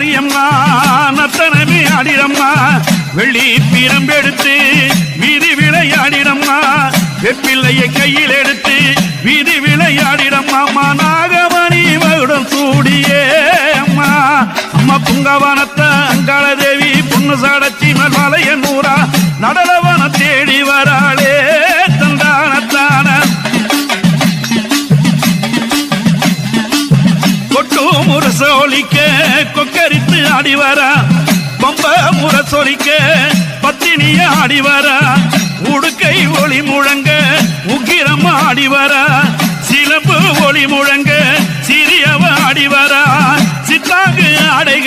மாரியம்மா நத்தனமே ஆடிடம்மா வெள்ளி பிரம்பெடுத்து வீதி விளையாடிடம்மா வெப்பிள்ளையை கையில் எடுத்து வீதி விளையாடிடம்மா நாகமணி மகுடன் சூடியே அம்மா அம்மா புங்கவனத்த அங்காள தேவி புண்ணு சாடச்சி மலைய முரச ஒலிக்க கொக்கரித்து அடிவரா பம்ப முரச ஒலிக்க பத்தினிய ஆடிவரா உடுக்கை ஒளி முழங்க உக்கிரம் ஆடிவரா சிலம்பு ஒளி முழங்க சிறியவ ஆடிவரா சித்தாங்கு ஆடை